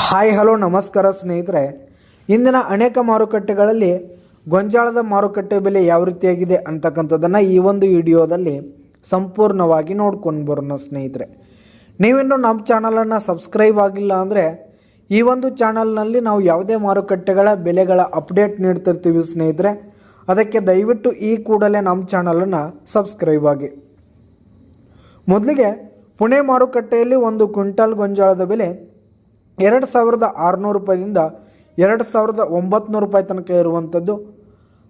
Hi, hello, ನಮಸ್ಕಾರ ಸ್ನೇಹಿತರೆ. ಇಂದಿನ ಅನೇಕ ಮಾರುಕಟ್ಟೆಗಳಲ್ಲಿ ಗೊಂಜಾಳದ ಮಾರುಕಟ್ಟೆ ಬೆಲೆ ಯಾವ ರೀತಿಯಾಗಿದೆ ಅಂತಕ್ಕಂಥದ್ದನ್ನು ಈ ಒಂದು ವಿಡಿಯೋದಲ್ಲಿ ಸಂಪೂರ್ಣವಾಗಿ ನೋಡ್ಕೊಂಡು ಬರೋಣ ಸ್ನೇಹಿತರೆ. ನೀವಿನ್ನು ನಮ್ಮ ಚಾನಲನ್ನು ಸಬ್ಸ್ಕ್ರೈಬ್ ಆಗಿಲ್ಲ ಅಂದರೆ ಈ ಒಂದು ಚಾನಲ್ನಲ್ಲಿ ನಾವು ಯಾವುದೇ ಮಾರುಕಟ್ಟೆಗಳ ಬೆಲೆಗಳ ಅಪ್ಡೇಟ್ ನೀಡ್ತಿರ್ತೀವಿ ಸ್ನೇಹಿತರೆ. ಅದಕ್ಕೆ ದಯವಿಟ್ಟು ಈ ಕೂಡಲೇ ನಮ್ಮ ಚಾನಲನ್ನು ಸಬ್ಸ್ಕ್ರೈಬ್ ಆಗಿ. ಮೊದಲಿಗೆ ಪುಣೆ ಮಾರುಕಟ್ಟೆಯಲ್ಲಿ ಒಂದು ಕ್ವಿಂಟಲ್ ಗೊಂಜಾಳದ ಬೆಲೆ ಎರಡು ಸಾವಿರದ ಆರುನೂರು ರೂಪಾಯಿದಿಂದ ಎರಡು ಸಾವಿರದ ಒಂಬತ್ತು ರೂಪಾಯಿ ತನಕ ಇರುವಂಥದ್ದು.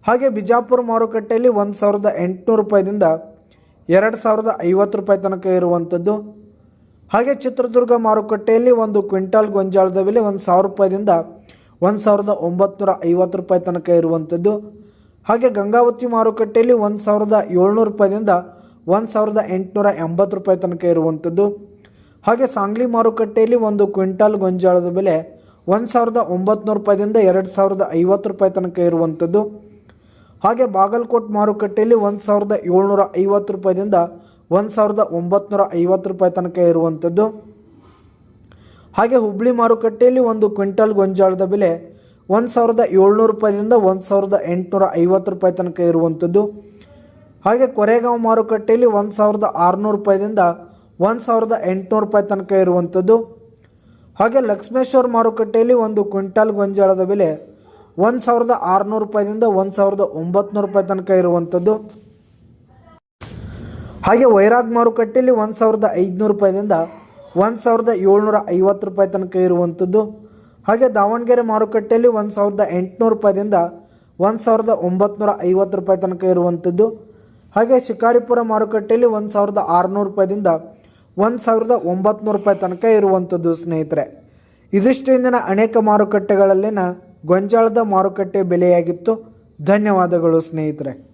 ಹಾಗೆ ಬಿಜಾಪುರ ಮಾರುಕಟ್ಟೆಯಲ್ಲಿ ಒಂದು ಸಾವಿರದ ಎಂಟುನೂರು ರೂಪಾಯಿದಿಂದ ಎರಡು ಸಾವಿರದ ಐವತ್ತು ರೂಪಾಯಿ ತನಕ ಇರುವಂಥದ್ದು. ಹಾಗೆ ಚಿತ್ರದುರ್ಗ ಮಾರುಕಟ್ಟೆಯಲ್ಲಿ ಒಂದು ಕ್ವಿಂಟಾಲ್ ಗೊಂಜಾಳದ ಬೆಲೆ ಒಂದು ಸಾವಿರ ರೂಪಾಯಿದಿಂದ ಒಂದು ಸಾವಿರದ ಒಂಬತ್ತು ಐವತ್ತು ರೂಪಾಯಿ ತನಕ ಇರುವಂಥದ್ದು. ಹಾಗೆ ಗಂಗಾವತಿ ಮಾರುಕಟ್ಟೆಯಲ್ಲಿ ಒಂದು ಸಾವಿರದ ಏಳ್ನೂರು ರೂಪಾಯಿದಿಂದ ಒಂದು ಸಾವಿರದ ಎಂಟುನೂರ ಎಂಬತ್ತು ರೂಪಾಯಿ ತನಕ ಇರುವಂಥದ್ದು. ಹಾಗೆ ಸಾಂಗ್ಲಿ ಮಾರುಕಟ್ಟೆಯಲ್ಲಿ ಒಂದು ಕ್ವಿಂಟಾಲ್ ಗೊಂಜಾಳದ ಬೆಲೆ ಒಂದು ಸಾವಿರದ ಒಂಬತ್ತು ರೂಪಾಯಿದಿಂದ ಎರಡು ಸಾವಿರದ ಐವತ್ತು ರೂಪಾಯಿ ತನಕ ಇರುವಂಥದ್ದು. ಹಾಗೆ ಬಾಗಲಕೋಟ್ ಮಾರುಕಟ್ಟೆಯಲ್ಲಿ ಒಂದು ಸಾವಿರದ ಏಳ್ನೂರ ಐವತ್ತು ರೂಪಾಯಿದಿಂದ ಒಂದು ಸಾವಿರದ ಒಂಬತ್ತು ಐವತ್ತು ರೂಪಾಯಿ ತನಕ ಇರುವಂಥದ್ದು. ಹಾಗೆ ಹುಬ್ಳಿ ಮಾರುಕಟ್ಟೆಯಲ್ಲಿ ಒಂದು ಕ್ವಿಂಟಲ್ ಗೊಂಜಾಳದ ಬೆಲೆ ಒಂದು ಸಾವಿರದ ಏಳ್ನೂರು ರೂಪಾಯಿದಿಂದ ಒಂದು ಸಾವಿರದ ಎಂಟುನೂರ ಐವತ್ತು ರೂಪಾಯಿ ತನಕ ಇರುವಂಥದ್ದು. ಹಾಗೆ ಕೊರೆಗಾಂವ್ ಮಾರುಕಟ್ಟೆಯಲ್ಲಿ ಒಂದು ಸಾವಿರದ ಆರುನೂರು ರೂಪಾಯಿದಿಂದ ಒಂದು ಸಾವಿರದ ಎಂಟುನೂರು ರೂಪಾಯಿ ತನಕ ಇರುವಂಥದ್ದು. ಹಾಗೆ ಲಕ್ಷ್ಮೇಶ್ವರ ಮಾರುಕಟ್ಟೆಯಲ್ಲಿ ಒಂದು ಕ್ವಿಂಟಾಲ್ ಗೊಂಜಾಳದ ಬೆಲೆ ಒಂದು ಸಾವಿರದ ಆರುನೂರು ರೂಪಾಯಿದಿಂದ ಒಂದು ಸಾವಿರದ ಒಂಬತ್ತು ರೂಪಾಯಿ ತನಕ ಇರುವಂಥದ್ದು. ಹಾಗೆ ವೈರಾಗ್ ಮಾರುಕಟ್ಟೆಯಲ್ಲಿ ಒಂದು ಸಾವಿರದ ಐದುನೂರು ರೂಪಾಯಿದಿಂದ ಒಂದು ಸಾವಿರದ ಏಳ್ನೂರ ಐವತ್ತು ರೂಪಾಯಿ ತನಕ ಇರುವಂಥದ್ದು. ಹಾಗೆ ದಾವಣಗೆರೆ ಮಾರುಕಟ್ಟೆಯಲ್ಲಿ ಒಂದು ಸಾವಿರದ ಎಂಟುನೂರು ರೂಪಾಯಿದಿಂದ ಒಂದು ಸಾವಿರದ ಒಂಬತ್ತು ಐವತ್ತು ರೂಪಾಯಿ ತನಕ ಇರುವಂಥದ್ದು. ಹಾಗೆ ಶಿಕಾರಿಪುರ ಮಾರುಕಟ್ಟೆಯಲ್ಲಿ ಒಂದು ಸಾವಿರದ ಆರುನೂರು ರೂಪಾಯಿದಿಂದ ಒಂದು ಸಾವಿರದ ಒಂಬತ್ತು ರೂಪಾಯಿ ತನಕ ಇರುವಂಥದ್ದು, ಸ್ನೇಹಿತರೆ. ಇದಿಷ್ಟು ಇಂದಿನ ಅನೇಕ ಮಾರುಕಟ್ಟೆಗಳಲ್ಲಿನ ಗೊಂಜಾಳದ ಮಾರುಕಟ್ಟೆ ಬೆಲೆಯಾಗಿತ್ತು. ಧನ್ಯವಾದಗಳು, ಸ್ನೇಹಿತರೆ.